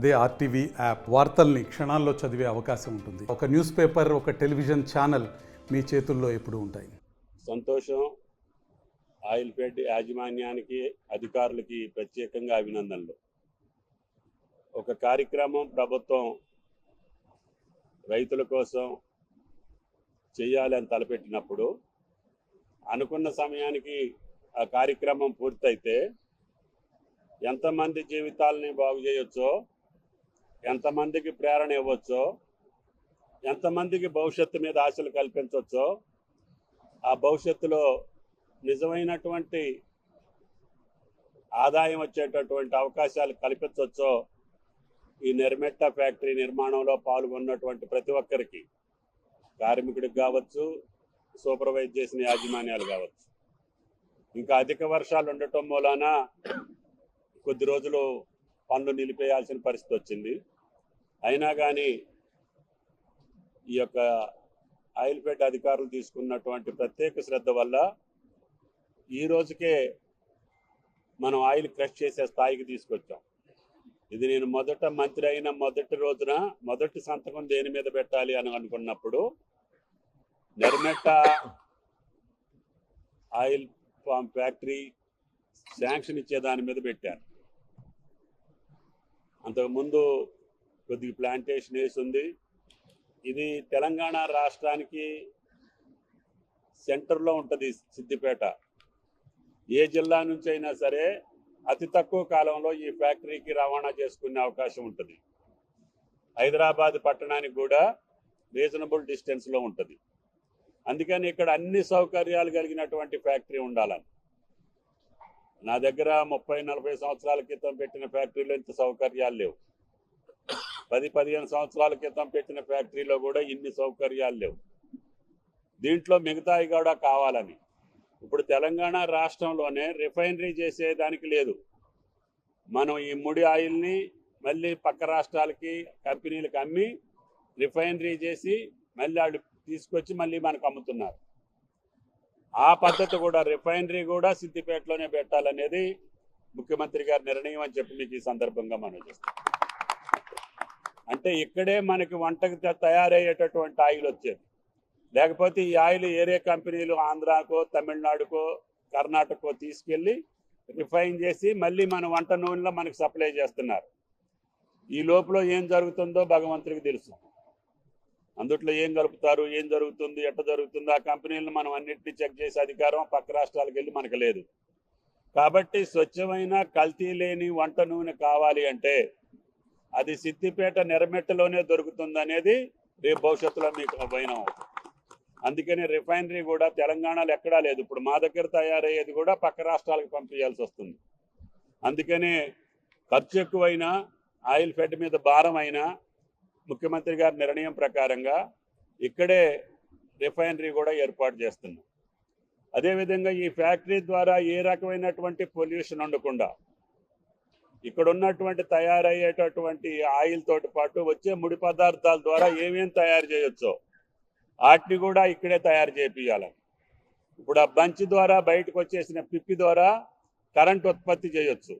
అదే RTV app వార్తల్ని క్షణాల్లో చదివే అవకాశం ఉంటుంది. ఒక న్యూస్ పేపర్ ఒక టెలివిజన్ ఛానల్ మీ చేతుల్లో ఎప్పుడు ఉంటాయి. సంతోషం ఆయిల్ ఫెడ్ యాజమాన్యానికి అధికారులకి ప్రత్యేకంగా అభినందనలు. ఒక కార్యక్రమం ప్రభుత్వం రైతుల కోసం చేయాలని తలపెట్టినప్పుడు అనుకున్న సమయానికి ఆ కార్యక్రమం పూర్తయితే ఎంతమంది జీవితాలని బాగు చేయొచ్చో ఎంతమందికి ప్రేరణ ఇవ్వచ్చో ఎంతమందికి భవిష్యత్తు మీద ఆశలు కల్పించవచ్చో ఆ భవిష్యత్తులో నిజమైనటువంటి ఆదాయం వచ్చేటటువంటి అవకాశాలు కల్పించవచ్చో ఈ నిర్మెట్ట ఫ్యాక్టరీ నిర్మాణంలో పాల్గొన్నటువంటి ప్రతి ఒక్కరికి కార్మికుడికి కావచ్చు సూపర్వైజ్ చేసిన యాజమాన్యాలు కావచ్చు. ఇంకా అధిక వర్షాలు ఉండటం మూలాన కొద్ది రోజులు పనులు నిలిపేయాల్సిన పరిస్థితి వచ్చింది. అయినా కానీ ఈ యొక్క ఆయిల్ అధికారులు తీసుకున్నటువంటి ప్రత్యేక శ్రద్ధ వల్ల ఈ రోజుకే మనం ఆయిల్ క్రష్ చేసే స్థాయికి తీసుకొచ్చాం. ఇది నేను మొదట మంత్రి అయిన మొదటి రోజున మొదటి సంతకం దేని మీద పెట్టాలి అని అనుకున్నప్పుడు Nirmetta oil palm factory sanction ఇచ్చే దాని మీద పెట్టారు. అంతకుముందు కొద్దిగా ప్లాంటేషన్ వేసి ఉంది. ఇది తెలంగాణ రాష్ట్రానికి సెంటర్లో ఉంటుంది సిద్దిపేట. ఏ జిల్లా నుంచి అయినా సరే అతి తక్కువ కాలంలో ఈ ఫ్యాక్టరీకి రవాణా చేసుకునే అవకాశం ఉంటుంది. హైదరాబాద్ పట్టణానికి కూడా రీజనబుల్ డిస్టెన్స్లో ఉంటుంది. అందుకని ఇక్కడ అన్ని సౌకర్యాలు కలిగినటువంటి ఫ్యాక్టరీ ఉండాలని నా దగ్గర ముప్పై నలభై సంవత్సరాల క్రితం పెట్టిన ఫ్యాక్టరీలో ఇంత సౌకర్యాలు లేవు. పది పదిహేను సంవత్సరాల క్రితం పెట్టిన ఫ్యాక్టరీలో కూడా ఇన్ని సౌకర్యాలు లేవు. దీంట్లో మిగతాయి కూడా కావాలని. ఇప్పుడు తెలంగాణ రాష్ట్రంలోనే రిఫైనరీ చేసేదానికి లేదు. మనం ఈ ముడి ఆయిల్ని మళ్ళీ పక్క రాష్ట్రాలకి కంపెనీలకు అమ్మి రిఫైనరీ చేసి మళ్ళీ వాళ్ళు తీసుకొచ్చి మళ్ళీ మనకు అమ్ముతున్నారు. ఆ పద్ధతి కూడా రిఫైనరీ కూడా సిద్దిపేటలోనే పెట్టాలనేది ముఖ్యమంత్రి గారి నిర్ణయం అని చెప్పి మీకు ఈ సందర్భంగా మనం చేస్తాం అంటే ఇక్కడే మనకి వంటకి త- తయారయ్యేటటువంటి ఆయిల్ వచ్చేది. లేకపోతే ఈ ఆయిల్ ఏరే కంపెనీలు ఆంధ్రాకో తమిళనాడుకో కర్ణాటకో తీసుకెళ్ళి రిఫైన్ చేసి మళ్ళీ మన వంట నూనెలో మనకి సప్లై చేస్తున్నారు. ఈ లోపల ఏం జరుగుతుందో భగవంతుడికి తెలుసు. అందుట్లో ఏం కలుపుతారు ఏం జరుగుతుంది ఎట్ట జరుగుతుంది ఆ కంపెనీలను మనం అన్నింటినీ చెక్ చేసే అధికారం పక్క రాష్ట్రాలకు వెళ్ళి మనకు లేదు. కాబట్టి స్వచ్ఛమైన కల్తీ లేని వంట నూనె కావాలి అంటే అది సిద్దిపేట నెరమెట్టలోనే దొరుకుతుంది అనేది రేపు భవిష్యత్తులో మీకు భయం అందుకని రిఫైనరీ కూడా తెలంగాణలో ఎక్కడా లేదు. ఇప్పుడు మా దగ్గర తయారయ్యేది కూడా పక్క రాష్ట్రాలకు పంపించాల్సి వస్తుంది. అందుకని ఖర్చు ఎక్కువైనా ఆయిల్ ఫెడ్ మీద భారం అయినా ముఖ్యమంత్రి గారి నిర్ణయం ప్రకారంగా ఇక్కడే రిఫైనరీ కూడా ఏర్పాటు చేస్తున్నాం. అదేవిధంగా ఈ ఫ్యాక్టరీ ద్వారా ఏ రకమైనటువంటి పొల్యూషన్ ఉండకుండా ఇక్కడ ఉన్నటువంటి తయారయ్యేటటువంటి ఆయిల్ తోటి పాటు వచ్చే ముడి పదార్థాల ద్వారా ఏమేమి తయారు చేయొచ్చో వాటిని కూడా ఇక్కడే తయారు చేపియాలి ఇప్పుడు ఆ బంచ్ ద్వారా బయటకు వచ్చేసిన పిప్పి ద్వారా కరెంట్ ఉత్పత్తి చేయొచ్చు.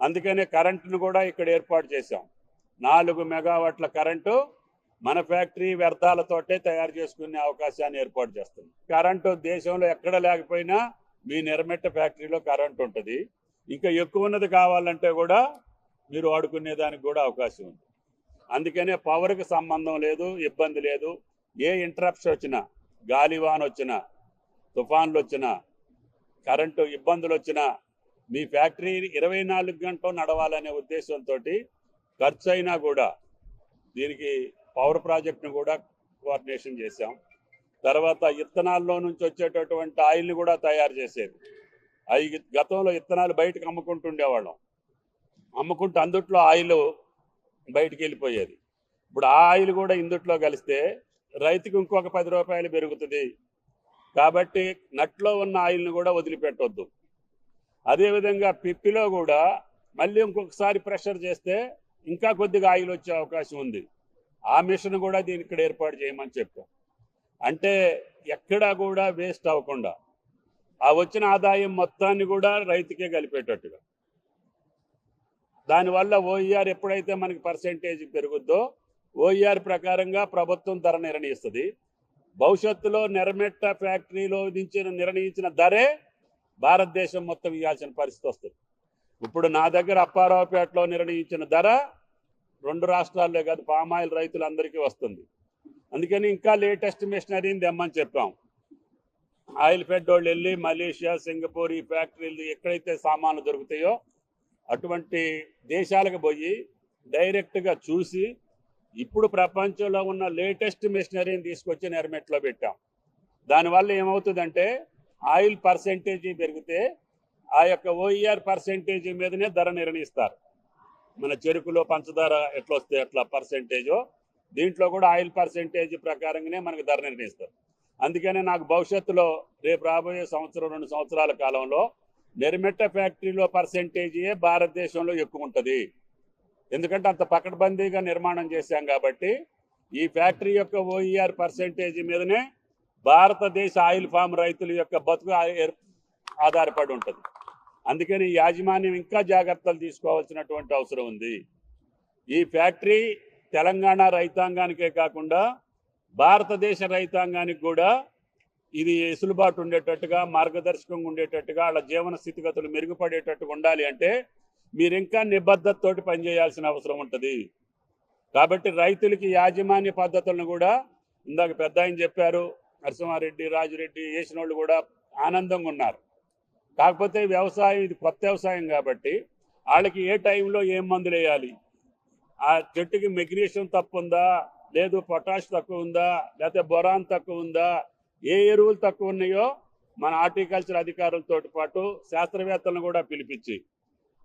అందుకనే కరెంటును కూడా ఇక్కడ ఏర్పాటు చేశాం. నాలుగు మెగావాట్ల కరెంటు మన ఫ్యాక్టరీ వ్యర్థాలతోటే తయారు చేసుకునే అవకాశాన్ని ఏర్పాటు చేస్తుంది. కరెంటు దేశంలో ఎక్కడ లేకపోయినా మీ నిర్మెట్ట ఫ్యాక్టరీలో కరెంట్ ఉంటుంది. ఇంకా ఎక్కువ ఉన్నది కావాలంటే కూడా మీరు వాడుకునే దానికి కూడా అవకాశం ఉంది. అందుకనే పవర్కి సంబంధం లేదు ఇబ్బంది లేదు. ఏ ఇంటరప్షన్ వచ్చినా గాలివాన్ వచ్చినా తుఫాన్లు వచ్చినా కరెంటు ఇబ్బందులు వచ్చినా మీ ఫ్యాక్టరీ ఇరవై నాలుగు గంటలు నడవాలనే ఉద్దేశంతో ఖర్చు అయినా కూడా దీనికి పవర్ ప్రాజెక్ట్ను కూడా కోఆర్డినేషన్ చేశాం. తర్వాత ఇత్తనాల్లో నుంచి వచ్చేటటువంటి ఆయిల్ని కూడా తయారు చేసేది అవి గతంలో ఇత్తనాలు బయటకు అమ్ముకుంటుండేవాళ్ళం. అమ్ముకుంటూ అందుట్లో ఆయిల్ బయటికి వెళ్ళిపోయేది. ఇప్పుడు ఆ ఆయిల్ కూడా ఇందుట్లో కలిస్తే రైతుకు ఇంకొక పది రూపాయలు పెరుగుతుంది. కాబట్టి నట్లో ఉన్న ఆయిల్ని కూడా వదిలిపెట్టొద్దు. అదేవిధంగా పిప్పిలో కూడా మళ్ళీ ఇంకొకసారి ప్రెషర్ చేస్తే ఇంకా కొద్దిగా ఆయిల్ వచ్చే అవకాశం ఉంది. ఆ మిషన్ కూడా దీని ఇక్కడ ఏర్పాటు చేయమని చెప్పాం. అంటే ఎక్కడా కూడా వేస్ట్ అవ్వకుండా ఆ వచ్చిన ఆదాయం మొత్తాన్ని కూడా రైతుకే కలిపేటట్టుగా. దానివల్ల ఓఈఆర్ ఎప్పుడైతే మనకి పర్సెంటేజ్ పెరుగుద్దో ఓఈఆర్ ప్రకారంగా ప్రభుత్వం ధర నిర్ణయిస్తుంది. భవిష్యత్తులో నెరమెట్ట ఫ్యాక్టరీలో నుంచి నిర్ణయించిన ధరే భారతదేశం మొత్తం ఇవ్వాల్సిన పరిస్థితి వస్తుంది. ఇప్పుడు నా దగ్గర అప్పారావుపేటలో నిర్ణయించిన ధర రెండు రాష్ట్రాల్లో కాదు పామాయిల్ రైతులందరికీ వస్తుంది. అందుకని ఇంకా లేటెస్ట్ మిషనరీని తెమ్మని చెప్పాం. ఆయిల్ ఫెడ్ వాళ్ళు వెళ్ళి మలేషియా సింగపూర్ ఈ ఫ్యాక్టరీలు ఎక్కడైతే సామాన్లు దొరుకుతాయో అటువంటి దేశాలకు పోయి డైరెక్ట్గా చూసి ఇప్పుడు ప్రపంచంలో ఉన్న లేటెస్ట్ మిషనరీని తీసుకొచ్చి నెరమెట్లో పెట్టాం. దానివల్ల ఏమవుతుందంటే ఆయిల్ పర్సెంటేజీ పెరిగితే ఆ యొక్క ఓఈఆర్ పర్సెంటేజీ మీదనే ధర నిర్ణయిస్తారు. మన చెరుకులో పంచదార ఎట్లా వస్తే ఎట్లా పర్సెంటేజో దీంట్లో కూడా ఆయిల్ పర్సెంటేజ్ ప్రకారంగానే మనకు ధర నిర్ణయిస్తారు. అందుకనే నాకు భవిష్యత్తులో రేపు రాబోయే సంవత్సరం రెండు సంవత్సరాల కాలంలో నిర్మిట్ట ఫ్యాక్టరీలో పర్సెంటేజీయే భారతదేశంలో ఎక్కువ ఉంటుంది. ఎందుకంటే అంత పకడ్బందీగా నిర్మాణం చేశాం కాబట్టి ఈ ఫ్యాక్టరీ యొక్క ఓఈఆర్ పర్సెంటేజ్ మీదనే భారతదేశ ఆయిల్ ఫామ్ రైతుల యొక్క బతుకు ఏర్- ఆధారపడి ఉంటుంది. అందుకని యాజమాన్యం ఇంకా జాగ్రత్తలు తీసుకోవాల్సినటువంటి అవసరం ఉంది. ఈ ఫ్యాక్టరీ తెలంగాణ రైతాంగానికే కాకుండా భారతదేశ రైతాంగానికి కూడా ఇది వెసులుబాటు ఉండేటట్టుగా మార్గదర్శకంగా ఉండేటట్టుగా వాళ్ళ జీవన స్థితిగతులు మెరుగుపడేటట్టుగా ఉండాలి అంటే మీరు ఇంకా నిబద్ధతతోటి పనిచేయాల్సిన అవసరం ఉంటుంది. కాబట్టి రైతులకి యాజమాన్య పద్ధతులను కూడా ఇందాక పెద్ద ఆయన చెప్పారు నరసింహారెడ్డి రాజురెడ్డి వేసిన వాళ్ళు కూడా ఆనందంగా ఉన్నారు. కాకపోతే వ్యవసాయం ఇది కొత్త వ్యవసాయం కాబట్టి వాళ్ళకి ఏ టైంలో ఏం మందులు వేయాలి? ఆ చెట్టుకి మెగ్నీషియం తప్పుందా? లేదు పొటాష్ తక్కువ ఉందా లేకపోతే బొరాన్ తక్కువ ఉందా ఏ ఎరువులు తక్కువ ఉన్నాయో మన హార్టికల్చర్ అధికారులతో పాటు శాస్త్రవేత్తలను కూడా పిలిపించి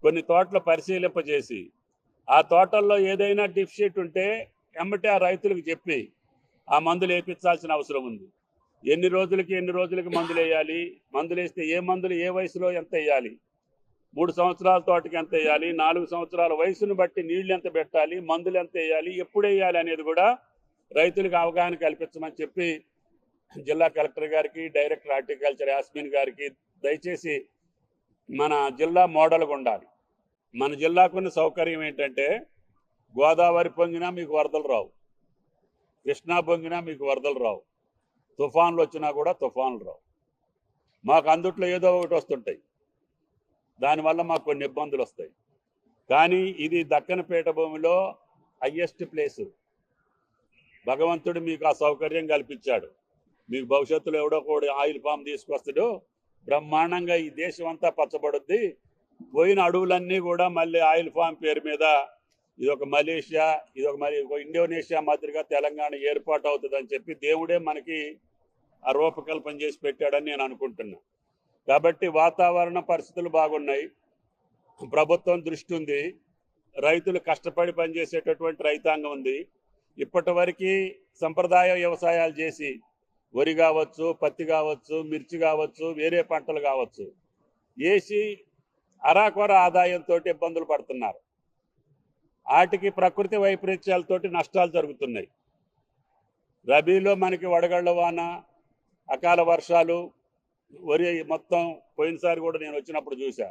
కొన్ని తోటలు పరిశీలింపజేసి ఆ తోటల్లో ఏదైనా డిఫిషిట్ ఉంటే ఎమ్మటే ఆ రైతులకు చెప్పి ఆ మందులు వేయించాల్సిన అవసరం ఉంది. ఎన్ని రోజులకి ఎన్ని రోజులకి మందులు వేయాలి మందులు వేస్తే ఏ మందులు ఏ వయసులో ఎంత వేయాలి మూడు సంవత్సరాల తోటకి ఎంత వేయాలి? నాలుగు సంవత్సరాల వయసును బట్టి నీళ్ళు ఎంత పెట్టాలి? మందులు ఎంత వేయాలి? ఎప్పుడు వేయాలి అనేది కూడా రైతులకు అవగాహన కల్పించమని చెప్పి జిల్లా కలెక్టర్ గారికి డైరెక్టర్ హార్టికల్చర్ యాస్మిన్ గారికి దయచేసి మన జిల్లా మోడల్గా ఉండాలి. మన జిల్లాకున్న సౌకర్యం ఏంటంటే గోదావరి పొంగినా మీకు వరదలు రావు. కృష్ణా పొంగినా మీకు వరదలు రావు. తుఫాన్లు వచ్చినా కూడా తుఫాన్లు రావు. మాకు అందుట్లో ఏదో ఒకటి వస్తుంటాయి. దానివల్ల మాకు కొన్ని ఇబ్బందులు వస్తాయి. కానీ ఇది దక్కన పీఠభూమిలో హయ్యెస్ట్ ప్లేసు భగవంతుడు మీకు ఆ సౌకర్యం కల్పించాడు. మీకు భవిష్యత్తులో ఎవడో కూడా ఆయిల్ ఫామ్ తీసుకొస్తాడు. బ్రహ్మాండంగా ఈ దేశం అంతా పచ్చబడుద్ది. పోయిన అడవులన్నీ కూడా మళ్ళీ ఆయిల్ ఫామ్ పేరు మీద ఇది ఒక మలేషియా ఇది ఒక మరి ఒక ఇండోనేషియా మాదిరిగా తెలంగాణ ఏర్పాటు అవుతుందని చెప్పి దేవుడే మనకి ఆ రూపకల్పన చేసి పెట్టాడని నేను అనుకుంటున్నాను కాబట్టి వాతావరణ పరిస్థితులు బాగున్నాయి. ప్రభుత్వం దృష్టి ఉంది. రైతులు కష్టపడి పనిచేసేటటువంటి రైతాంగం ఉంది. ఇప్పటి వరకు సంప్రదాయ వ్యవసాయాలు చేసి వరి కావచ్చు పత్తి కావచ్చు మిర్చి కావచ్చు వేరే పంటలు కావచ్చు వేసి అరాకొర ఆదాయంతో ఇబ్బందులు పడుతున్నారు. వాటికి ప్రకృతి వైపరీత్యాలతోటి నష్టాలు జరుగుతున్నాయి. రబీలో మనకి వడగళ్ళ వాన అకాల వర్షాలు వరి మొత్తం పోయినసారి కూడా నేను వచ్చినప్పుడు చూసా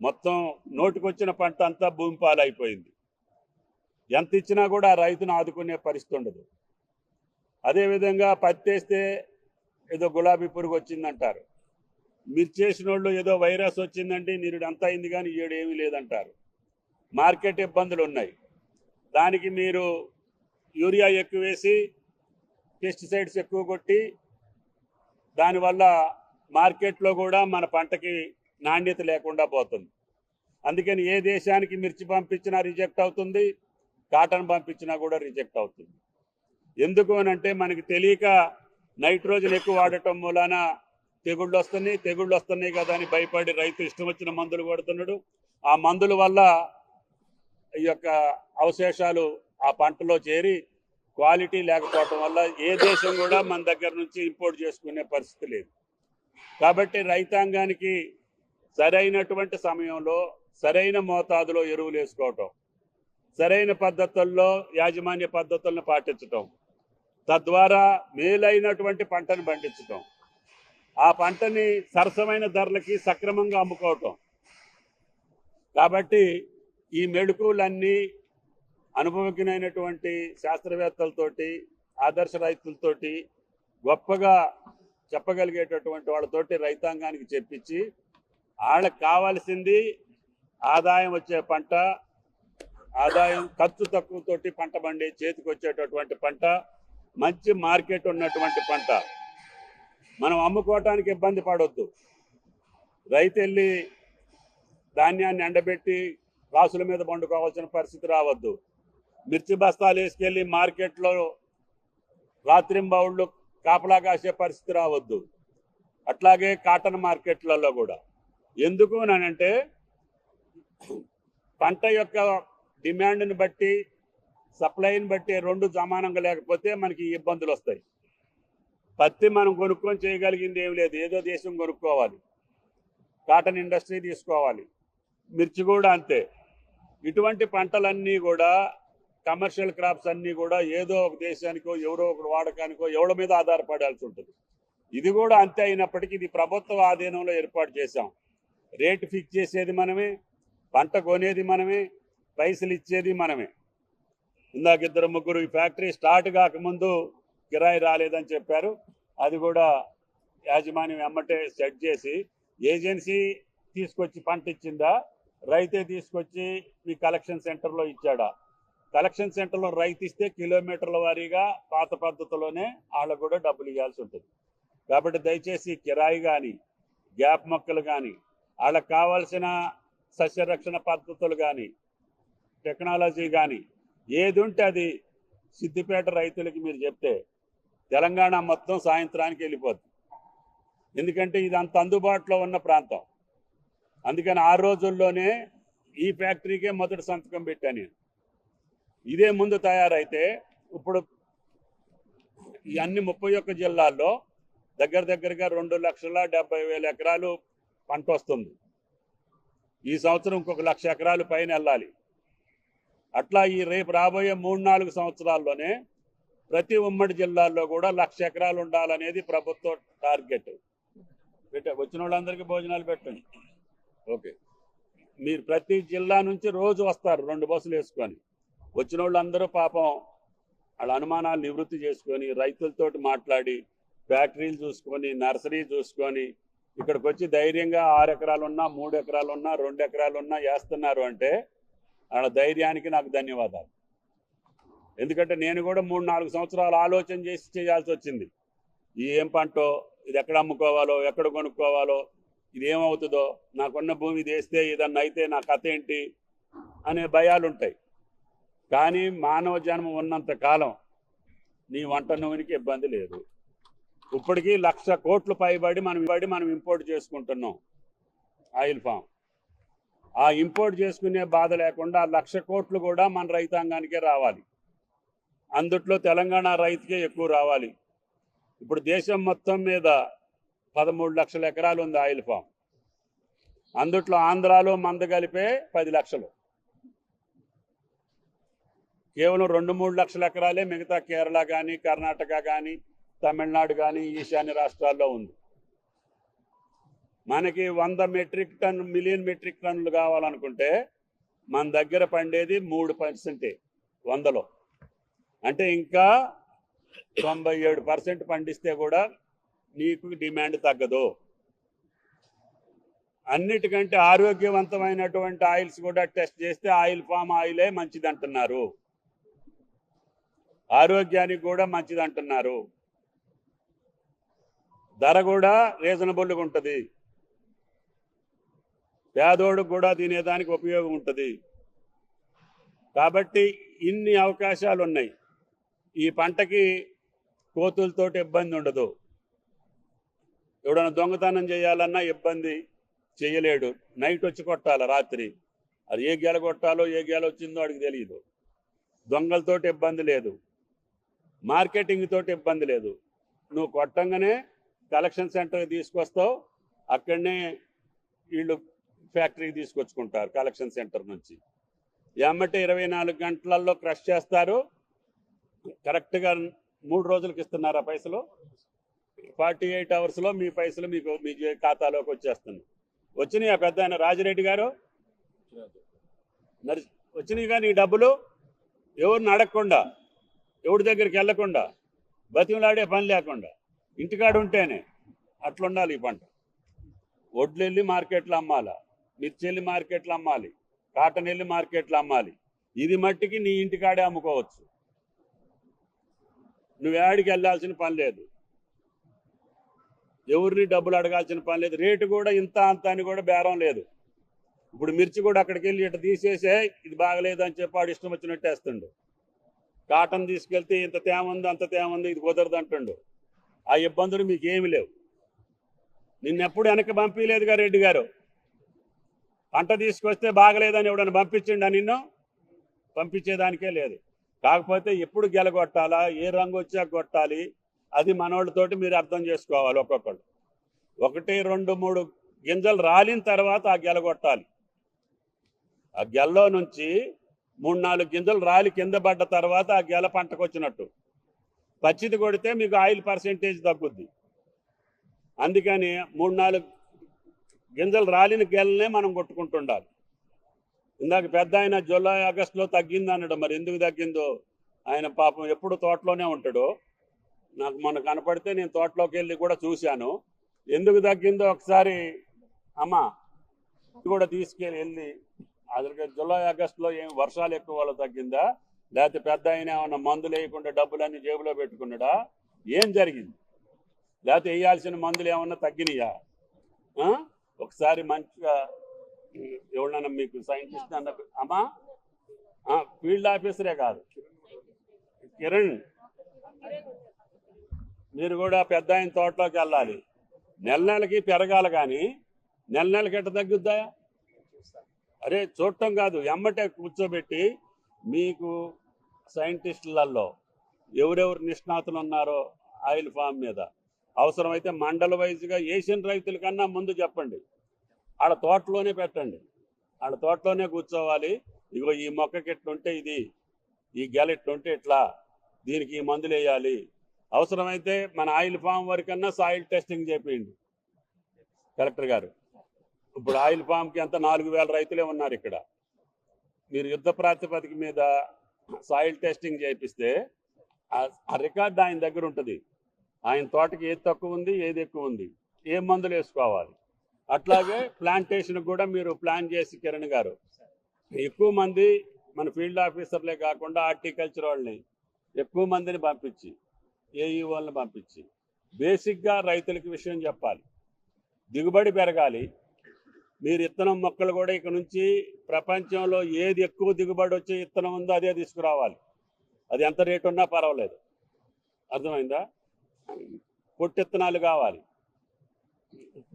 మొత్తం నోటికొచ్చిన పంట అంతా భూమి పాలైపోయింది. ఎంత ఇచ్చినా కూడా రైతును ఆదుకునే పరిస్థితి ఉండదు. అదేవిధంగా పత్తి వేస్తే ఏదో గులాబీ పురుగు వచ్చిందంటారు. మిర్చి వేసిన వాళ్ళు ఏదో వైరస్ వచ్చిందండి నీరుడు అంత అయింది కానీ ఏడు ఏమీ లేదంటారు. మార్కెట్ ఇబ్బందులు ఉన్నాయి. దానికి మీరు యూరియా ఎక్కువ వేసి పెస్టిసైడ్స్ ఎక్కువ కొట్టి దానివల్ల మార్కెట్లో కూడా మన పంటకి నాణ్యత లేకుండా పోతుంది. అందుకని ఏ దేశానికి మిర్చి పంపించినా రిజెక్ట్ అవుతుంది కాటన్ పంపించినా కూడా రిజెక్ట్ అవుతుంది. ఎందుకు అని అంటే మనకి తెలియక నైట్రోజన్ ఎక్కువ వాడటం మూలాన తెగుళ్ళు వస్తున్నాయి తెగుళ్ళు వస్తున్నాయి కదా అని భయపడి రైతు ఇష్టం వచ్చిన మందులు కొడుతున్నాడు. ఆ మందుల వల్ల ఈ యొక్క అవశేషాలు ఆ పంటలో చేరి క్వాలిటీ లేకపోవటం వల్ల ఏ దేశం కూడా మన దగ్గర నుంచి ఇంపోర్ట్ చేసుకునే పరిస్థితి లేదు. కాబట్టి రైతాంగానికి సరైనటువంటి సమయంలో సరైన మోతాదులో ఎరువులు వేసుకోవటం సరైన పద్ధతుల్లో యాజమాన్య పద్ధతులను పాటించటం తద్వారా మేలైనటువంటి పంటను పండించటం ఆ పంటని సరసమైన ధరలకి సక్రమంగా అమ్ముకోవటం. కాబట్టి ఈ మెళుకువలన్నీ అనుభవజ్ఞైనటువంటి శాస్త్రవేత్తలతోటి ఆదర్శ రైతులతోటి గొప్పగా చెప్పగలిగేటటువంటి వాళ్ళతోటి రైతాంగానికి చెప్పించి వాళ్ళకి కావాల్సింది ఆదాయం వచ్చే పంట ఆదాయం ఖర్చు తక్కువతోటి పంట పండి చేతికి వచ్చేటటువంటి పంట మంచి మార్కెట్ ఉన్నటువంటి పంట. మనం అమ్ముకోవటానికి ఇబ్బంది పడవద్దు రైతు వెళ్ళి ధాన్యాన్ని ఎండబెట్టి రాసుల మీద పండుకోవాల్సిన పరిస్థితి రావద్దు. మిర్చి బస్తాలు వేసుకెళ్ళి మార్కెట్లో రాత్రింబౌళ్ళు కాపలా కాసే పరిస్థితి రావద్దు. అట్లాగే కాటన్ మార్కెట్లలో కూడా. ఎందుకు అంటే పంట యొక్క డిమాండ్ని బట్టి సప్లైని బట్టి రెండు సమానంగా లేకపోతే మనకి ఇబ్బందులు వస్తాయి. పత్తి మనం కొనుక్కొని చేయగలిగింది ఏం లేదు. ఏదో దేశం కొనుక్కోవాలి. కాటన్ ఇండస్ట్రీ తీసుకోవాలి. మిర్చి కూడా అంతే. ఇటువంటి పంటలన్నీ కూడా కమర్షియల్ క్రాప్స్ అన్నీ కూడా ఏదో ఒక దేశానికో ఎవరో ఒకరు వాడకానికో ఎవరి మీద ఆధారపడాల్సి ఉంటుంది. ఇది కూడా అంతే అయినప్పటికీ ఇది ప్రభుత్వ ఆధీనంలో ఏర్పాటు చేశాం. రేటు ఫిక్స్ చేసేది మనమే పంట కొనేది మనమే పైసలు ఇచ్చేది మనమే. ఇందాక ఇద్దరు ముగ్గురు ఈ ఫ్యాక్టరీ స్టార్ట్ కాకముందు కిరాయి రాలేదని చెప్పారు. అది కూడా యాజమాన్యం ఎమ్మటే సెట్ చేసి ఏజెన్సీ తీసుకొచ్చి పంట ఇచ్చిందా? రైతే తీసుకొచ్చి మీ కలెక్షన్ సెంటర్లో ఇచ్చాడా? కలెక్షన్ సెంటర్లో రైతిస్తే ఇస్తే కిలోమీటర్ల వారీగా పాత పద్ధతిలోనే వాళ్ళకు కూడా డబ్బులు ఇవ్వాల్సి ఉంటుంది. కాబట్టి దయచేసి కిరాయి కానీ గ్యాప్ మొక్కలు కానీ వాళ్ళకి కావాల్సిన సస్యరక్షణ పద్ధతులు కానీ టెక్నాలజీ కానీ ఏది ఉంటే అది సిద్దిపేట రైతులకి మీరు చెప్తే తెలంగాణ మొత్తం సాయంత్రానికి వెళ్ళిపోద్ది. ఎందుకంటే ఇది అంత అందుబాటులో ఉన్న ప్రాంతం. అందుకని ఆ రోజుల్లోనే ఈ ఫ్యాక్టరీకే మొదటి సంతకం పెట్టాను నేను. ఇదే ముందు తయారైతే ఇప్పుడు ఈ అన్ని ముప్పై ఒక్క జిల్లాల్లో దగ్గర దగ్గరగా రెండు లక్షల డెబ్బై వేల ఎకరాలు పంట వస్తుంది. ఈ సంవత్సరం ఇంకొక లక్ష ఎకరాలు పైన వెళ్ళాలి. అట్లా ఈ రేపు రాబోయే మూడు నాలుగు సంవత్సరాల్లోనే ప్రతి ఉమ్మడి జిల్లాల్లో కూడా లక్ష ఎకరాలు ఉండాలనేది ప్రభుత్వ టార్గెట్. పెట్ట వచ్చిన వాళ్ళందరికీ భోజనాలు పెట్టండి. ఓకే. మీరు ప్రతి జిల్లా నుంచి రోజు వస్తారు రెండు బస్సులు వేసుకొని. వచ్చిన వాళ్ళందరూ పాపం వాళ్ళ అనుమానాలు నివృత్తి చేసుకొని రైతులతోటి మాట్లాడి ఫ్యాక్టరీలు చూసుకొని నర్సరీ చూసుకొని ఇక్కడికి వచ్చి ధైర్యంగా ఆరు ఎకరాలు ఉన్నా మూడు ఎకరాలు ఉన్నా రెండు ఎకరాలు ఉన్నా వేస్తున్నారు అంటే వాళ్ళ ధైర్యానికి నాకు ధన్యవాదాలు. ఎందుకంటే నేను కూడా మూడు నాలుగు సంవత్సరాలు ఆలోచన చేసి చేయాల్సి వచ్చింది. ఈ ఏం పంటో ఇది ఎక్కడ అమ్ముకోవాలో ఎక్కడ కొనుక్కోవాలో ఇది ఏమవుతుందో నాకున్న భూమి ఇది వేస్తే ఏదన్నా అయితే నా కథ ఏంటి అనే భయాలు ఉంటాయి కానీ మానవ జన్మ ఉన్నంత కాలం నీ వంట నూనెకి ఇబ్బంది లేదు. ఇప్పటికీ లక్ష కోట్లు పైబడి మనం పడి మనం ఇంపోర్ట్ చేసుకుంటున్నాం ఆయిల్ ఫామ్. ఆ ఇంపోర్ట్ చేసుకునే బాధ లేకుండా ఆ లక్ష కోట్లు కూడా మన రైతాంగానికే రావాలి. అందుట్లో తెలంగాణ రైతుకే ఎక్కువ రావాలి. ఇప్పుడు దేశం మొత్తం మీద పదమూడు లక్షల ఎకరాలు ఉంది ఆయిల్ ఫామ్. అందుట్లో ఆంధ్రాలో మంద కలిపే పది లక్షలు. కేవలం రెండు మూడు లక్షల ఎకరాలే మిగతా కేరళ కానీ కర్ణాటక కానీ తమిళనాడు కానీ ఈశాన్య రాష్ట్రాల్లో ఉంది. మనకి వంద మెట్రిక్ టన్ మిలియన్ మెట్రిక్ టన్నులు కావాలనుకుంటే మన దగ్గర పండేది మూడు పర్సెంటే వందలో. అంటే ఇంకా తొంభై ఏడు పర్సెంట్ పండిస్తే కూడా నీకు డిమాండ్ తగ్గదు. అన్నిటికంటే ఆరోగ్యవంతమైనటువంటి ఆయిల్స్ కూడా టెస్ట్ చేస్తే ఆయిల్ ఫామ్ ఆయిలే మంచిది అంటున్నారు ఆరోగ్యానికి కూడా మంచిది అంటున్నారు ధర కూడా రీజనబుల్గా ఉంటుంది. పేదోడికి కూడా తినేదానికి ఉపయోగం ఉంటుంది. కాబట్టి ఇన్ని అవకాశాలు ఉన్నాయి. ఈ పంటకి కోతులతోటి ఇబ్బంది ఉండదు. ఎవడన్నా దొంగతనం చేయాలన్నా ఇబ్బంది చేయలేడు. నైట్ వచ్చి కొట్టాలి రాత్రి. అది ఏ గెల కొట్టాలో ఏ గెల వచ్చిందో వాడికి తెలియదు దొంగలతోటి ఇబ్బంది లేదు. మార్కెటింగ్ తోటి ఇబ్బంది లేదు. నువ్వు కొట్టంగానే కలెక్షన్ సెంటర్కి తీసుకొస్తావు అక్కడనే వీళ్ళు ఫ్యాక్టరీకి తీసుకొచ్చుకుంటారు కలెక్షన్ సెంటర్ నుంచి. ఏమంటే ఇరవై నాలుగు గంటలలో క్రష్ చేస్తారు. కరెక్ట్గా మూడు రోజులకి ఇస్తున్నారా పైసలు? ఫార్టీ ఎయిట్ అవర్స్లో మీ పైసలు మీకు మీ ఖాతాలోకి వచ్చేస్తుంది వచ్చినాయి ఆ పెద్ద ఆయన రాజిరెడ్డి గారు? నడి వచ్చినాయి కానీ డబ్బులు? ఎవరిని అడగకుండా? ఎవడి దగ్గరికి వెళ్ళకుండా బతిమలాడే పని లేకుండా ఇంటికాడ ఉంటేనే అట్లుండాలి ఈ పంట. వడ్లు వెళ్ళి మార్కెట్లో అమ్మాలా? మిర్చి వెళ్ళి మార్కెట్లో అమ్మాలి? కాటన్ వెళ్ళి మార్కెట్లో అమ్మాలి? ఇది మట్టికి నీ ఇంటికాడే అమ్ముకోవచ్చు. నువ్వు ఏడికి వెళ్ళాల్సిన పని లేదు. ఎవరిని డబ్బులు అడగాల్సిన పని లేదు. రేటు కూడా ఇంత అంత అని కూడా బేరం లేదు. ఇప్పుడు మిర్చి కూడా అక్కడికి వెళ్ళి ఇట్లా తీసేసే ఇది బాగలేదు అని చెప్పి వాడు ఇష్టం వచ్చినట్టు వేస్తుండు. కాటన్ తీసుకెళ్తే ఇంత తేమ ఉంది అంత తేమ ఉంది ఇది కుదరదు అంటుండు. ఆ ఇబ్బందులు మీకు ఏమి లేవు. నిన్నెప్పుడు వెనక్కి పంపించలేదుగా రెడ్డి గారు. పంట తీసుకొస్తే బాగలేదని ఎవడని పంపించిండా నిన్ను? పంపించేదానికే లేదు. కాకపోతే ఎప్పుడు గెలగొట్టాలా ఏ రంగు వచ్చా కొట్టాలి అది మనోళ్ళతోటి మీరు అర్థం చేసుకోవాలి ఒక్కొక్కళ్ళు. ఒకటి రెండు మూడు గింజలు రాలిన తర్వాత ఆ గెల కొట్టాలి ఆ గెల్లో నుంచి మూడు నాలుగు గింజలు రాలి కింద పడ్డ తర్వాత ఆ గెల పంటకు వచ్చినట్టు. పచ్చిది కొడితే మీకు ఆయిల్ పర్సెంటేజ్ తగ్గుద్ది. అందుకని మూడు నాలుగు గింజలు రాలిన గెలనే మనం కొట్టుకుంటుండాలి. ఇందాక పెద్ద ఆయన జూలై ఆగస్టులో తగ్గింది అన్నాడు. మరి ఎందుకు తగ్గిందో? ఆయన పాపం ఎప్పుడు తోటలోనే ఉంటాడు. నాకు మొన్న కనపడితే నేను తోటలోకి వెళ్ళి కూడా చూశాను. ఎందుకు తగ్గిందో ఒకసారి అమ్మ కూడా తీసుకెళ్ళి వెళ్ళి అసలు జూలై ఆగస్టులో ఏం వర్షాలు ఎక్కువ వాళ్ళు తగ్గిందా? లేకపోతే పెద్ద ఆయన ఏమన్నా మందులు వేయకుండా డబ్బులన్నీ జేబులో పెట్టుకున్నాడా? ఏం జరిగింది? లేకపోతే వేయాల్సిన మందులు ఏమన్నా తగ్గినాయా? ఒకసారి మంచిగా ఎవడన్నా మీకు సైంటిస్ట్ అన్న అమ్మా? ఫీల్డ్ ఆఫీసరే కాదు. కిరణ్. మీరు కూడా పెద్ద ఆయన తోటలోకి వెళ్ళాలి. నెల నెలకి పెరగాలి కానీ నెల నెలకి ఎట్ట తగ్గుద్దా? అరే చూడటం కాదు ఎమ్మటే కూర్చోబెట్టి మీకు సైంటిస్టులలో ఎవరెవరు నిష్ణాతులు ఉన్నారో ఆయిల్ ఫామ్ మీద. అవసరమైతే మండల వైజ్గా ఏషియన్ రైతుల కన్నా ముందు చెప్పండి. ఆడ తోటలోనే పెట్టండి. ఆడ తోటలోనే కూర్చోవాలి. ఇగో ఈ మొక్కకి ఎట్లుంటే ఇది ఈ గెల ఎట్లుంటే ఇట్లా దీనికి ఈ మందులు వేయాలి. అవసరమైతే మన ఆయిల్ ఫామ్ వరకన్నా సాయిల్ టెస్టింగ్ చేపేయండి. కలెక్టర్ గారు. ఇప్పుడు ఆయిల్ ఫామ్కి అంత నాలుగు వేల రైతులే ఉన్నారు ఇక్కడ. మీరు యుద్ధ ప్రాతిపదిక మీద సాయిల్ టెస్టింగ్ చేయిస్తే ఆ- రికార్డు రికార్డ్ ఆయన దగ్గర ఉంటుంది. ఆయన తోటకి ఏది తక్కువ ఉంది ఏది ఎక్కువ ఉంది ఏ మందులు వేసుకోవాలి. అట్లాగే ప్లాంటేషన్ కూడా మీరు ప్లాన్ చేసి కిరణ్ గారు. ఎక్కువ మంది మన ఫీల్డ్ ఆఫీసర్లే కాకుండా హార్టికల్చర్ వాళ్ళని ఎక్కువ మందిని పంపించి ఏఈ వాళ్ళని పంపించి బేసిక్గా రైతులకి విషయం చెప్పాలి. దిగుబడి పెరగాలి. మీరు ఇత్తనం మొక్కలు కూడా ఇక్కడ నుంచి ప్రపంచంలో ఏది ఎక్కువ దిగుబడి వచ్చే ఇత్తనం ఉందో అదే తీసుకురావాలి. అది ఎంత రేటు ఉన్నా పర్వాలేదు. అర్థమైందా? పొట్టి ఇత్తనాలు కావాలి.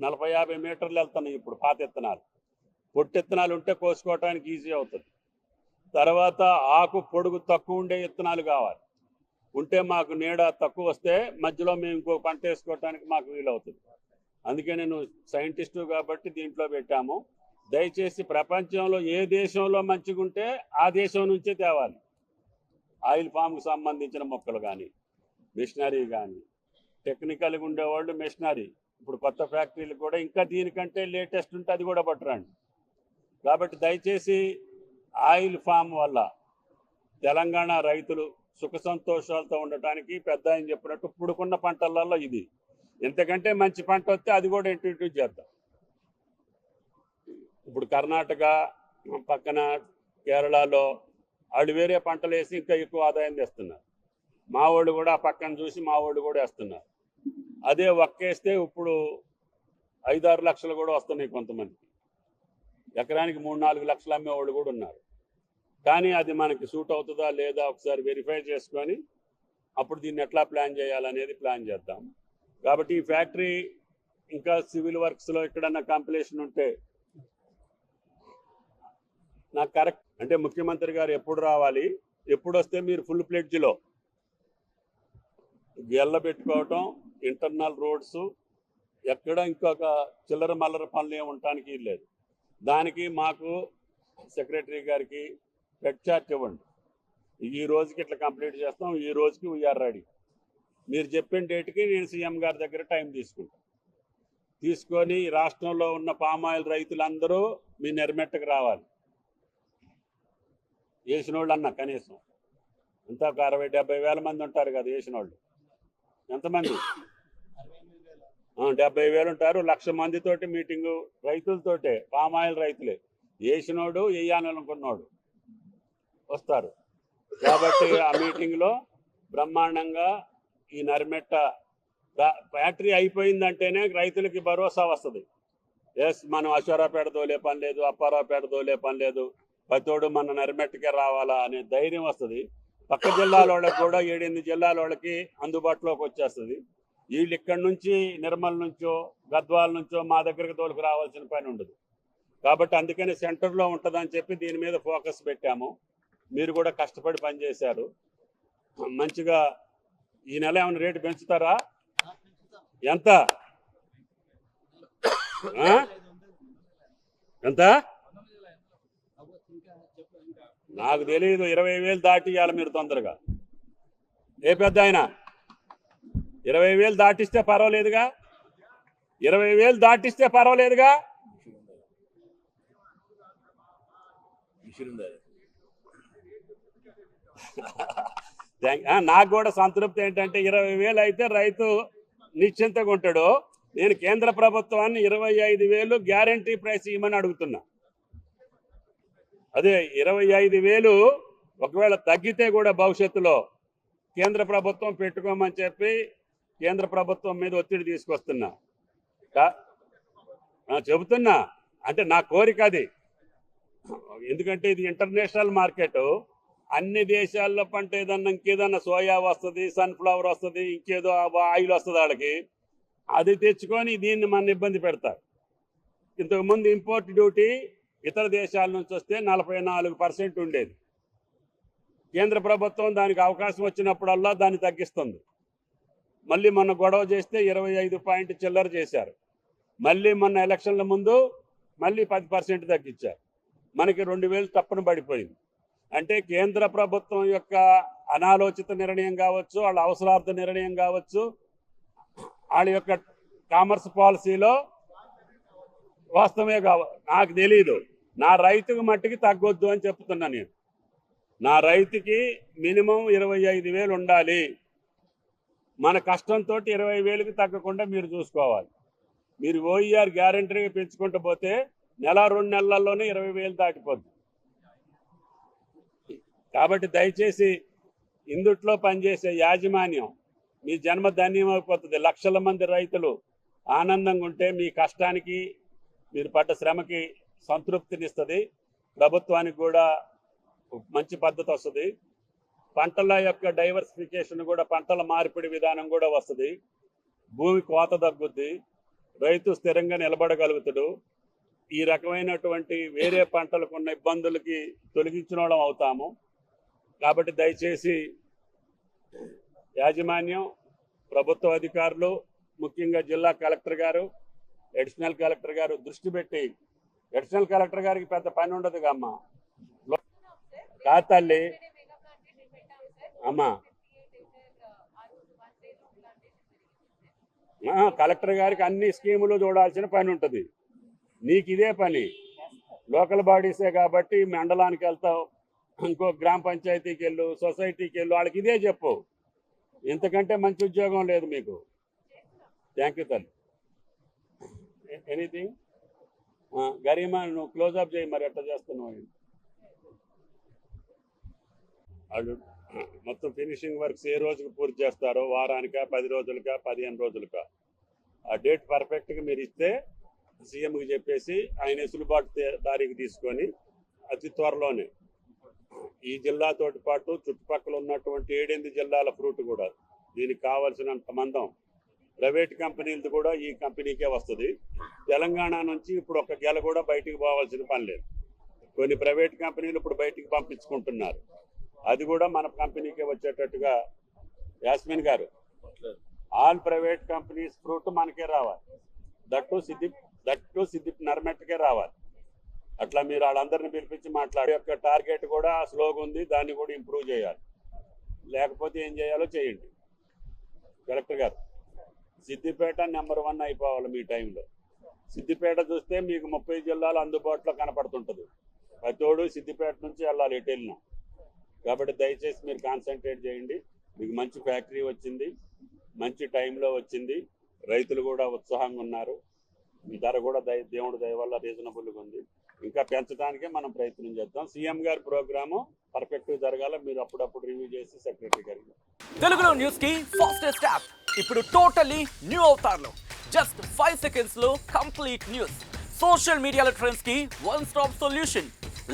నలభై యాభై మీటర్లు వెళ్తున్నాయి ఇప్పుడు పాత ఇత్తనాలు. పొట్టి ఇత్తనాలు ఉంటే కోసుకోవటానికి ఈజీ అవుతుంది. తర్వాత ఆకు పొడుగు తక్కువ ఉండే ఇత్తనాలు కావాలి. ఉంటే మాకు నీడ తక్కువ వస్తే మధ్యలో మేము ఇంకో పంట వేసుకోవటానికి మాకు వీలవుతుంది. అందుకే నేను సైంటిస్టు కాబట్టి దీంట్లో పెట్టాము. దయచేసి ప్రపంచంలో ఏ దేశంలో మంచిగా ఉంటే ఆ దేశం నుంచే తేవాలి. ఆయిల్ ఫామ్కి సంబంధించిన మొక్కలు కానీ మిషనరీ కానీ టెక్నికల్గా ఉండేవాళ్ళు మిషనరీ. ఇప్పుడు కొత్త ఫ్యాక్టరీలు కూడా ఇంకా దీనికంటే లేటెస్ట్ ఉంటే అది కూడా పట్టరండి. కాబట్టి దయచేసి ఆయిల్ ఫామ్ వల్ల తెలంగాణ రైతులు సుఖ సంతోషాలతో ఉండటానికి పెద్ద ఆయన చెప్పినట్టు పుడుకున్న పంటలలో ఇది. ఎంతకంటే మంచి పంట వస్తే అది కూడా ఇంట్రడ్యూస్ చేద్దాం. ఇప్పుడు కర్ణాటక పక్కన కేరళలో వాళ్ళు వేరే పంటలు వేసి ఇంకా ఎక్కువ ఆదాయం తెస్తున్నారు. మా వాళ్ళు కూడా ఆ పక్కన చూసి మా వాళ్ళు కూడా వేస్తున్నారు. అదే ఒక్కేస్తే ఇప్పుడు ఐదారు లక్షలు కూడా వస్తున్నాయి కొంతమంది ఎకరానికి మూడు నాలుగు లక్షలు అమ్మేవాళ్ళు కూడా ఉన్నారు. కానీ అది మనకి సూట్ అవుతుందా లేదా ఒకసారి వెరిఫై చేసుకొని అప్పుడు దీన్ని ఎట్లా ప్లాన్ చేయాలనేది ప్లాన్ చేద్దాం. కాబట్టి ఈ ఫ్యాక్టరీ ఇంకా సివిల్ వర్క్స్లో ఎక్కడన్నా కాంపిలేషన్ ఉంటే నాకు కరెక్ట్ అంటే ముఖ్యమంత్రి గారు ఎప్పుడు రావాలి? ఎప్పుడు వస్తే మీరు ఫుల్ ప్లెడ్జ్లో గెల్ల పెట్టుకోవటం ఇంటర్నల్ రోడ్స్ ఎక్కడ ఇంకొక చిల్లర మల్లర పనులు ఏమి ఉండటానికి లేదు. దానికి మాకు సెక్రటరీ గారికి హెడ్ చార్ట్ ఇవ్వండి. ఈ రోజుకి ఇట్లా కంప్లీట్ చేస్తాం ఈ రోజుకి వీఆర్ రెడీ మీరు చెప్పిన డేట్కి నేను సీఎం గారి దగ్గర టైం తీసుకుంటాను తీసుకొని రాష్ట్రంలో ఉన్న పామాయిల్ రైతులందరూ మీ నెరమెట్టకు రావాలి. వేసిన వాళ్ళు అన్న కనీసం. ఎంత ఒక అరవై డెబ్బై వేల మంది ఉంటారు కదా వేసిన వాళ్ళు ఎంతమంది డెబ్బై వేలు ఉంటారు లక్ష మందితోటి మీటింగు రైతులతోటే పామాయిల్ రైతులే. వేసినోడు వేయాలనుకున్నాడు వస్తారు. కాబట్టి ఆ మీటింగ్లో బ్రహ్మాండంగా ఈ నరిమెట్ట ఫ్యాక్టరీ అయిపోయిందంటేనే రైతులకి భరోసా వస్తుంది. ఎస్ మనం అశ్వరాపేట దోలే పని లేదు అప్పారావుపేట దోలే పని లేదు ప్రతోడు మన నరిమెట్టకే రావాలా అనే ధైర్యం వస్తుంది. పక్క జిల్లాల వాళ్ళకి కూడా ఏడెనిమిది జిల్లాల వాళ్ళకి అందుబాటులోకి వచ్చేస్తుంది. వీళ్ళు ఇక్కడి నుంచి నిర్మల్ నుంచో గద్వాల నుంచో మా దగ్గరికి తోలుకు రావాల్సిన పని ఉండదు. కాబట్టి అందుకని సెంటర్లో ఉంటుందని చెప్పి దీని మీద ఫోకస్ పెట్టాము. మీరు కూడా కష్టపడి పనిచేశారు మంచిగా ఈ నెల ఏమైనా రేటు పెంచుతారా? ఎంత? ఎంత? నాకు తెలియదు ఇరవై వేలు దాటి మీరు తొందరగా. ఏ పెద్ద ఆయన? ఇరవై వేలు దాటిస్తే పర్వాలేదుగా? ఇరవై వేలు దాటిస్తే పర్వాలేదుగా? థాంక్- నాకు కూడా సంతృప్తి ఏంటంటే ఇరవై వేలు అయితే రైతు నిశ్చింతగా ఉంటాడు. నేను కేంద్ర ప్రభుత్వాన్ని ఇరవై ఐదు వేలు గ్యారంటీ ప్రైస్ ఇవ్వమని అడుగుతున్నా. అదే ఇరవై ఐదు వేలు ఒకవేళ తగ్గితే కూడా భవిష్యత్తులో కేంద్ర ప్రభుత్వం పెట్టుకోమని చెప్పి కేంద్ర ప్రభుత్వం మీద ఒత్తిడి తీసుకొస్తున్నా. చెబుతున్నా. అంటే నా కోరిక అది. ఎందుకంటే ఇది ఇంటర్నేషనల్ మార్కెట్. అన్ని దేశాల్లో పంట ఏదన్నా ఇంకేదన్నా సోయా వస్తుంది సన్ఫ్లవర్ వస్తుంది ఇంకేదో ఆయిల్ వస్తుంది వాళ్ళకి అది తెచ్చుకొని దీన్ని మన ఇబ్బంది పెడతారు. ఇంతకుముందు ఇంపోర్ట్ డ్యూటీ ఇతర దేశాల నుంచి వస్తే నలభై నాలుగు పర్సెంట్ ఉండేది. కేంద్ర ప్రభుత్వం దానికి అవకాశం వచ్చినప్పుడల్లా దాన్ని తగ్గిస్తుంది. మళ్ళీ మొన్న గొడవ చేస్తే ఇరవై ఐదు పాయింట్ చిల్లర చేశారు. మళ్ళీ మొన్న ఎలక్షన్ల ముందు మళ్ళీ పది పర్సెంట్ తగ్గించారు. మనకి రెండు వేలు తప్పన పడిపోయింది. అంటే కేంద్ర ప్రభుత్వం యొక్క అనాలోచిత నిర్ణయం కావచ్చు వాళ్ళ అవసరార్థ నిర్ణయం కావచ్చు వాళ్ళ యొక్క కామర్స్ పాలసీలో వాస్తవమే కావ నాకు తెలియదు నా రైతుకు మట్టికి తగ్గొద్దు అని చెప్తున్నా నేను. నా రైతుకి మినిమం ఇరవై ఐదు వేలు ఉండాలి. మన కష్టంతో ఇరవై వేలుకి తగ్గకుండా మీరు చూసుకోవాలి. మీరు ఓఈఆర్ గ్యారంటీగా పెంచుకుంటూ పోతే నెల రెండు నెలల్లోనే ఇరవై వేలు దాటిపోద్ది. కాబట్టి దయచేసి ఇందుట్లో పనిచేసే యాజమాన్యం మీ జన్మ ధన్యమైపోతుంది లక్షల మంది రైతులు ఆనందంగా ఉంటే మీ కష్టానికి మీరు పడ్డ శ్రమకి సంతృప్తినిస్తుంది. ప్రభుత్వానికి కూడా మంచి పద్ధతి వస్తుంది. పంటల యొక్క డైవర్సిఫికేషన్ కూడా పంటల మార్పిడి విధానం కూడా వస్తుంది. భూమి కోత తగ్గుద్ది. రైతు స్థిరంగా నిలబడగలుగుతాడు. ఈ రకమైనటువంటి వేరే పంటలకు ఉన్న ఇబ్బందులకి తొలగించిన వాళ్ళం అవుతాము. కాబట్టి దయచేసి యాజమాన్యం ప్రభుత్వ అధికారులు ముఖ్యంగా జిల్లా కలెక్టర్ గారు అడిషనల్ కలెక్టర్ గారు దృష్టి పెట్టి అడిషనల్ కలెక్టర్ గారికి పెద్ద పని ఉండదు అమ్మ కాదు తల్లి? అమ్మా. కలెక్టర్ గారికి అన్ని స్కీములు చూడాల్సిన పని ఉంటుంది. నీకు ఇదే పని. లోకల్ బాడీసే కాబట్టి మండలానికి వెళ్తావు. ఇంకో గ్రామ పంచాయతీకి వెళ్ళు సొసైటీకి వెళ్ళు వాళ్ళకి ఇదే చెప్పు. ఇంతకంటే మంచి ఉద్యోగం లేదు మీకు. థ్యాంక్ యూ తల్లి. ఎనీథింగ్ గరీమా నువ్వు క్లోజ్అప్ చేయి మరి ఎట్లా చేస్తున్నావు వాళ్ళు మొత్తం ఫినిషింగ్ వర్క్స్ ఏ రోజుకి పూర్తి చేస్తారో వారానికా పది రోజులకా పదిహేను రోజులకా. ఆ డేట్ పర్ఫెక్ట్గా మీరు ఇస్తే సీఎంకి చెప్పేసి ఆయన వెసులుబాటు దారికి తారీఖు తీసుకొని అతి త్వరలోనే. ఈ జిల్లాతోటి పాటు చుట్టుపక్కల ఉన్నటువంటి ఏడెనిమిది జిల్లాల ఫ్రూట్ కూడా. దీనికి కావాల్సినంత మందం ప్రైవేట్ కంపెనీలది కూడా ఈ కంపెనీకే వస్తుంది. తెలంగాణ నుంచి ఇప్పుడు ఒక గెల కూడా బయటికి పోవాల్సిన పని లేదు. కొన్ని ప్రైవేట్ కంపెనీలు ఇప్పుడు బయటికి పంపించుకుంటున్నారు. అది కూడా మన కంపెనీకే వచ్చేటట్టుగా యాస్మిన్ గారు. ఆల్ ప్రైవేట్ కంపెనీస్ ఫ్రూట్ మనకే రావాలి. దట్టు సిద్దిప్ దట్టు సిద్దిప్ నర్మెట్కే రావాలి. అట్లా మీరు వాళ్ళందరిని పిలిపించి మాట్లాడే యొక్క టార్గెట్ కూడా స్లోగా ఉంది దాన్ని కూడా ఇంప్రూవ్ చేయాలి. లేకపోతే ఏం చేయాలో చేయండి. కలెక్టర్ గారు సిద్దిపేట నెంబర్ వన్ అయిపోవాలి మీ టైంలో. సిద్దిపేట చూస్తే మీకు ముప్పై జిల్లాలు అందుబాటులో కనపడుతుంటుంది. ప్రతోడు సిద్దిపేట నుంచి వెళ్ళాలి ఎటు వెళ్ళినా. కాబట్టి దయచేసి మీరు కాన్సన్ట్రేట్ చేయండి. మీకు మంచి ఫ్యాక్టరీ వచ్చింది మంచి టైంలో వచ్చింది. రైతులు కూడా ఉత్సాహంగా ఉన్నారు. ధర కూడా దయ దేవుడు దయ వల్ల రీజనబుల్గా ఉంది. ఇంకా పెంచడానికే మనం ప్రయత్నం చేద్దాం. సీఎం గారి ప్రోగ్రాము పర్ఫెక్ట్గా జరగాల మీరు అప్పుడప్పుడు రివ్యూ చేసి సెక్రటరీ గారికి తెలుగులో న్యూస్కి ఫాస్టెస్ట్ యాప్ ఇప్పుడు టోటలీ న్యూ అవతార్లో జస్ట్ ఫైవ్ సెకండ్స్లో కంప్లీట్ న్యూస్ సోషల్ మీడియాలో ట్రెండ్స్కి one stop solution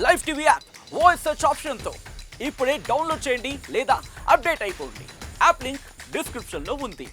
live TV app voice search ఆప్షన్తో. ఇప్పుడే డౌన్లోడ్ చేయండి లేదా అప్డేట్ అయిపోండి. యాప్ లింక్ డిస్క్రిప్షన్లో ఉంది.